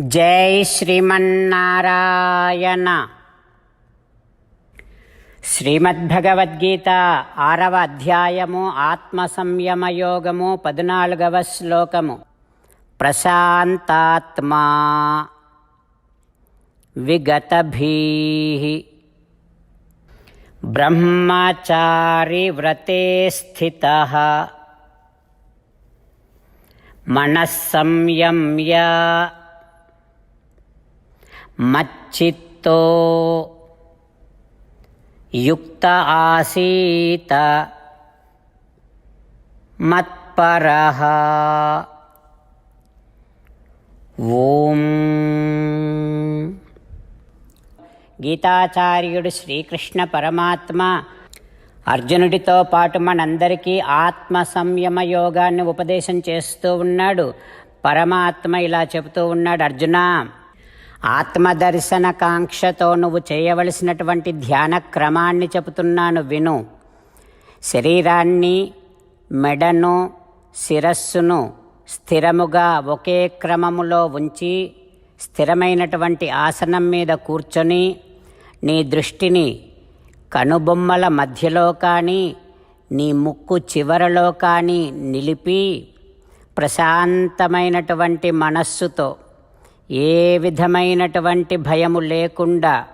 జై శ్రీమన్నారాయణ. శ్రీమద్భగవద్గీత ఆరవ అధ్యాయము ఆత్మ సంయమ యోగము పద్నాలుగవ శ్లోకము. ప్రశాంతాత్మా విగతభీ. బ్రహ్మచారి వ్రతే స్థిత. మనస్సంయమ్య మచ్చిత్తో యుక్త ఆసీత మత్పర ఓం. గీతాచార్యుడు శ్రీకృష్ణ పరమాత్మ అర్జునుడితో పాటు మనందరికీ ఆత్మ సంయమ యోగాన్ని ఉపదేశం చేస్తూ ఉన్నాడు. పరమాత్మ ఇలా చెబుతూ ఉన్నాడు అర్జున ఆత్మదర్శన కాంక్షతో నువ్వు చేయవలసినటువంటి ధ్యాన క్రమాన్ని చెబుతున్నాను విను. శరీరాన్ని మెడను శిరస్సును స్థిరముగా ఒకే క్రమములో ఉంచి స్థిరమైనటువంటి ఆసనం మీద కూర్చొని నీ దృష్టిని కనుబొమ్మల మధ్యలో కానీ నీ ముక్కు చివరలో కానీ నిలిపి ప్రశాంతమైనటువంటి మనస్సుతో ఏ విధమైనటువంటి భయము లేకుండా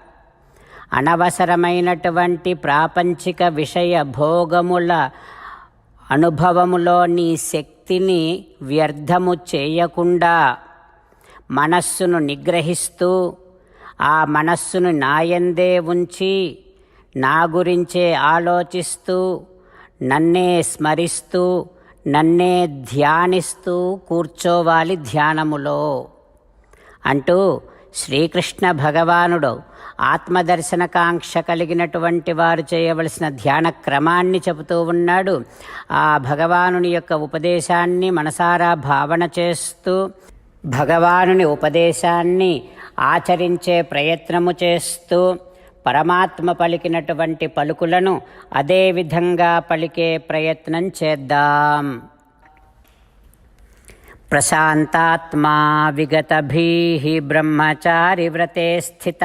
అనవసరమైనటువంటి ప్రాపంచిక విషయ భోగముల అనుభవములో నీ శక్తిని వ్యర్థము చేయకుండా మనస్సును నిగ్రహిస్తూ ఆ మనస్సును నాయందే ఉంచి నా గురించే ఆలోచిస్తూ నన్నే స్మరిస్తూ నన్నే ధ్యానిస్తూ కూర్చోవాలి ధ్యానములో. అంటూ శ్రీకృష్ణ భగవానుడు ఆత్మదర్శనకాంక్ష కలిగినటువంటి వారు చేయవలసిన ధ్యాన క్రమాన్ని చెబుతూ ఉన్నాడు. ఆ భగవానుని యొక్క ఉపదేశాన్ని మనసారా భావన చేస్తూ భగవానుని ఉపదేశాన్ని ఆచరించే ప్రయత్నము చేస్తూ పరమాత్మ పలికినటువంటి పలుకులను అదే విధంగా పలికే ప్రయత్నం చేద్దాం. ప్రశాంతాత్మా విగతభీ బ్రహ్మచారి వ్రతే స్థిత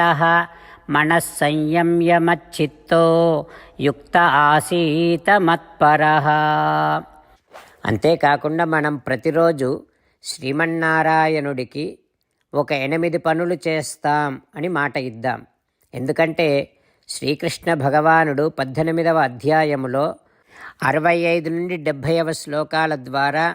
మనస్సంయమ్యమచ్చిత్తో యుక్త ఆసీత మత్పర అంతేకాకుండా మనం ప్రతిరోజు శ్రీమన్నారాయణుడికి ఒక ఎనిమిది పనులు చేస్తాం అని మాట ఇద్దాం. ఎందుకంటే శ్రీకృష్ణ భగవానుడు పద్దెనిమిదవ అధ్యాయములో అరవై ఐదు నుండి డెబ్భైవ శ్లోకాల ద్వారా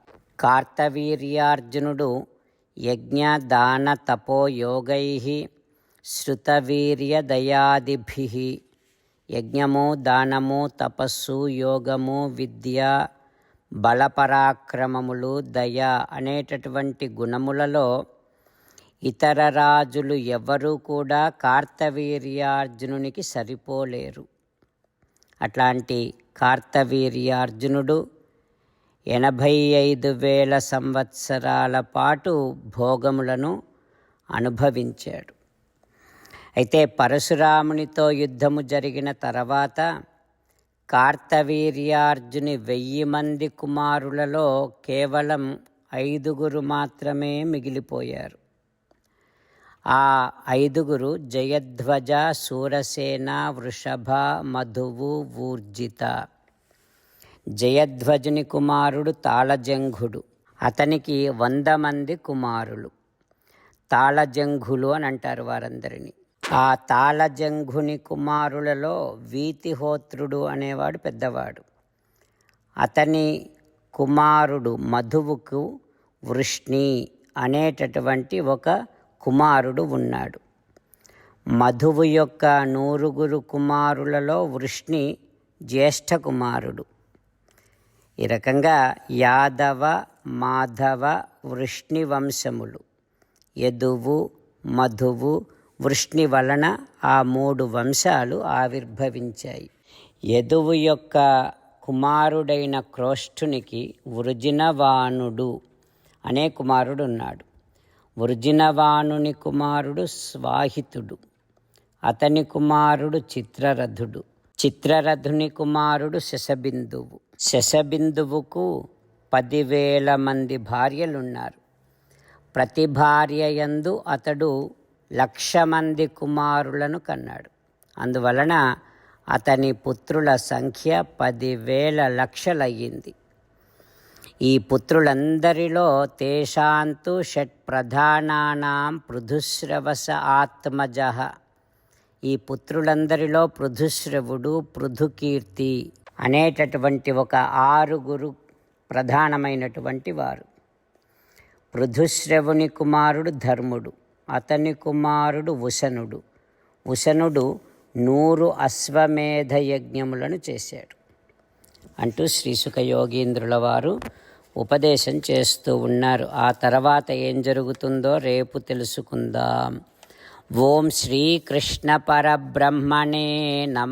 కార్తవీర్యార్జునుడు యజ్ఞ దాన తపోయోగై శృతవీర్యదయాదిభి యజ్ఞము దానము తపస్సు యోగము విద్య బలపరాక్రమములు దయ అనేటటువంటి గుణములలో ఇతర రాజులు ఎవరూ కూడా కార్తవీర్యార్జునునికి సరిపోలేరు. అట్లాంటి కార్తవీర్యార్జునుడు ఎనభై ఐదు వేల సంవత్సరాల పాటు భోగములను అనుభవించాడు. అయితే పరశురామునితో యుద్ధము జరిగిన తర్వాత కార్తవీర్యార్జుని వెయ్యి మంది కుమారులలో కేవలం ఐదుగురు మాత్రమే మిగిలిపోయారు. ఆ ఐదుగురు జయధ్వజ సూరసేన వృషభ మధువు ఊర్జిత. జయధ్వజుని కుమారుడు తాళజంఘుడు. అతనికి వంద మంది కుమారులు. తాళజంఘులు అని అంటారు వారందరినీ. ఆ తాళజంఘుని కుమారులలో వీతిహోత్రుడు అనేవాడు పెద్దవాడు. అతని కుమారుడు మధువుకు వృష్ణి అనేటటువంటి ఒక కుమారుడు ఉన్నాడు. మధువు యొక్క నూరుగురు కుమారులలో వృష్ణి జ్యేష్ఠ కుమారుడు. ఈ రకంగా యాదవ మాధవ వృష్ణి వంశములు యదువు మధువు వృష్ణి వలన ఆ మూడు వంశాలు ఆవిర్భవించాయి. యదువు యొక్క కుమారుడైన క్రోష్ఠునికి వృజినవానుడు అనే కుమారుడు ఉన్నాడు వృజినవాణుని కుమారుడు స్వాహితుడు. అతని కుమారుడు చిత్రరథుడు. చిత్రరథుని కుమారుడు శశబిందువు. శశబిందువుకు పదివేల మంది భార్యలున్నారు. ప్రతి భార్య యందు అతడు లక్ష మంది కుమారులను కన్నాడు. అందువలన అతని పుత్రుల సంఖ్య పదివేల లక్షలయ్యింది. ఈ పుత్రులందరిలో తేషాంతు షట్ ప్రధానానాం పృథుశ్రవస ఆత్మజ ఈ పుత్రులందరిలో పృథుశ్రవుడు పృథుకీర్తి. అనేటటువంటి ఒక ఆరుగురు ప్రధానమైనటువంటి వారు. పృథుశ్రవుని కుమారుడు ధర్ముడు అతని కుమారుడు ఉశనుడు ఉశనుడు నూరు అశ్వమేధ యజ్ఞములను చేశాడు. అంటూ శ్రీసుఖ యోగీంద్రుల వారు ఉపదేశం చేస్తూ ఉన్నారు. ఆ తర్వాత ఏం జరుగుతుందో రేపు తెలుసుకుందాం. ఓం శ్రీకృష్ణ పరబ్రహ్మణే నమ.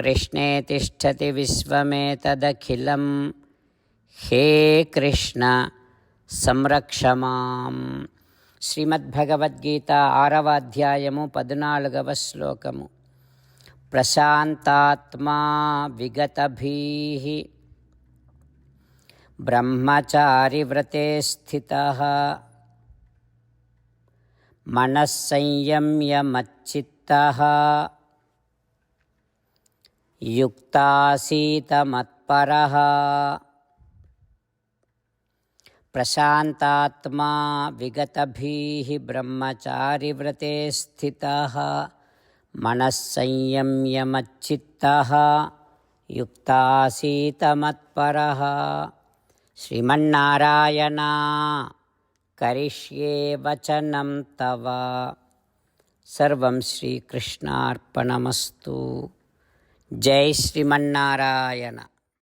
కృష్ణే తిష్టతి విశ్వమేతదఖిలం హే కృష్ణ సంరక్ష మాం శ్రీమద్భగవద్గీత ఆరవ అధ్యాయము పద్నాలుగవ శ్లోకము. ప్రశాంతాత్మా విగతభీः। బ్రహ్మచారివ్రతే స్థితः। మనస్సంయమ్యమచ్చిత్తः। యుక్తాసీతమత్పరः ప్రశాంతాత్మా విగతభీः బ్రహ్మచారివ్రతే స్థితः మనస్సంయమ్యమచ్చిత్తः యుక్తాసీతమత్పరः శ్రీమన్నారాయణ కరిష్యే వచనం తవ సర్వం శ్రీకృష్ణార్పణమస్తు జై శ్రీమన్నారాయణ.